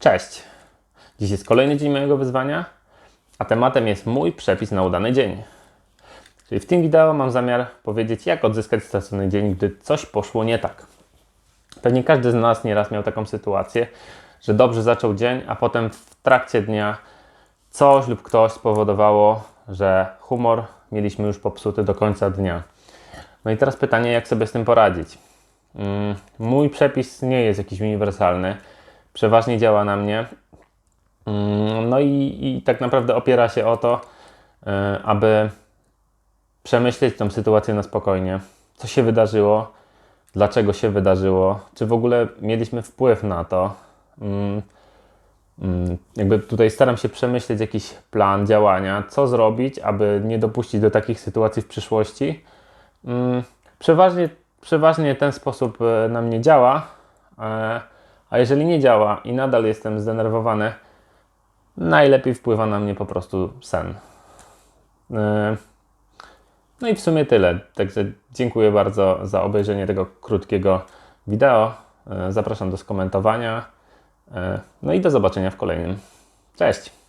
Cześć! Dziś jest kolejny dzień mojego wyzwania, a tematem jest mój przepis na udany dzień. Czyli w tym wideo mam zamiar powiedzieć, jak odzyskać stracony dzień, gdy coś poszło nie tak. Pewnie każdy z nas nieraz miał taką sytuację, że dobrze zaczął dzień, a potem w trakcie dnia coś lub ktoś spowodowało, że humor mieliśmy już popsuty do końca dnia. No i teraz pytanie, jak sobie z tym poradzić? Mm, Mój przepis nie jest jakiś uniwersalny. Przeważnie działa na mnie. Mm, No i, i tak naprawdę opiera się o to, y, aby przemyśleć tą sytuację na spokojnie. Co się wydarzyło? Dlaczego się wydarzyło? Czy w ogóle mieliśmy wpływ na to? Mm, mm, Jakby tutaj staram się przemyśleć jakiś plan działania, co zrobić, aby nie dopuścić do takich sytuacji w przyszłości. Przeważnie, przeważnie ten sposób e, na mnie działa, e, a jeżeli nie działa i nadal jestem zdenerwowany, najlepiej wpływa na mnie po prostu sen. E, No i w sumie tyle. Także dziękuję bardzo za obejrzenie tego krótkiego wideo. E, Zapraszam do skomentowania. E, No i do zobaczenia w kolejnym. Cześć!